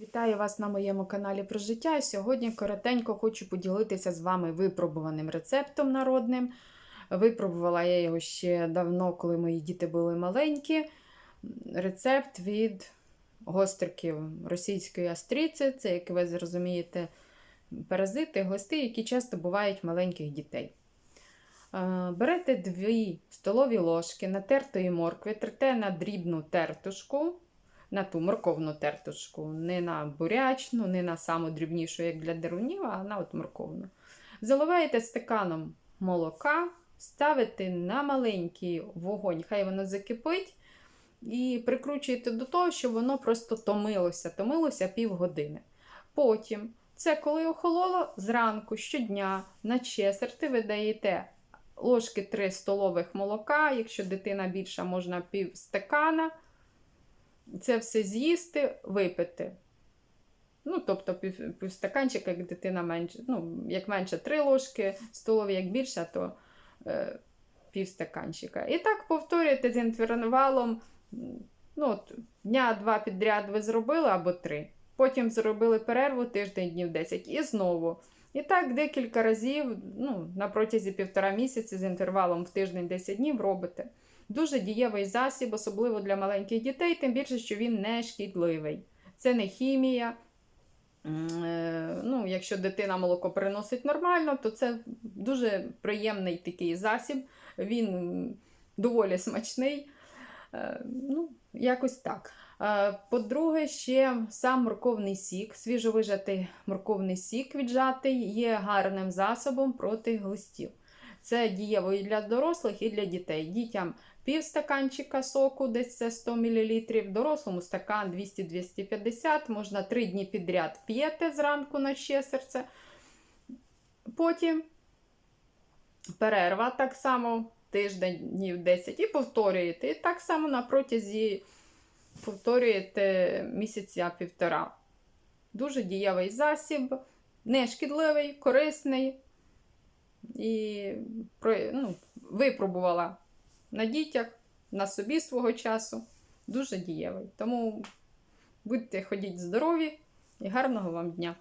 Вітаю вас на моєму каналі про життя. Сьогодні коротенько хочу поділитися з вами випробуваним рецептом народним. Випробувала я його ще давно, коли мої діти були маленькі. Рецепт від гостриків російської астриці. Це, як ви зрозумієте, паразити, глисти, які часто бувають маленьких дітей. Е, Берете 2 столові ложки натертої моркви, трете на дрібну тертушку, на ту морковну тертушку, не на бурячну, не на саму дрібнішу, як для дерунів, а на от морковну. Заливаєте стаканом молока, ставите на маленький вогонь, хай воно закипить, і прикручуєте до того, щоб воно просто томилося, томилося півгодини. Потім, це коли охололо, зранку щодня на чесерти ви даєте ложки 3 столових молока, якщо дитина більша, можна пів стакана. Це все з'їсти, випити. Ну, тобто пів, пів стаканчика, як дитина менше, ну, як менше 3 ложки столові, як більше, то е, пів стаканчика. І так повторюєте з інтервалом. Ну, от, дня два підряд ви зробили або три. Потім зробили перерву тиждень, днів 10 і знову. І так декілька разів, ну, на протязі півтора місяці з інтервалом в тиждень 10 днів робите. Дуже дієвий засіб, особливо для маленьких дітей, тим більше, що він не шкідливий. Це не хімія. Е, Ну, якщо дитина молоко приносить нормально, то це дуже приємний такий засіб. Він доволі смачний. Е, Ну, якось так. Е, По-друге, ще сам морковний сік, свіжовижатий морковний сік віджатий, є гарним засобом проти глистів. Це дієво і для дорослих, і для дітей. Дітям пів стаканчика соку, десь це 100 мл, дорослому стакан 200-250 можна 3 дні підряд п'єте зранку на ще серце. Потім перерва так само тиждень, днів 10 і повторюєте. І так само на протязі повторюєте місяця півтора. Дуже дієвий засіб, не шкідливий, корисний. І ну, випробувала на дітях, на собі свого часу. Дуже дієвий. Тому будьте ходіть здорові і гарного вам дня!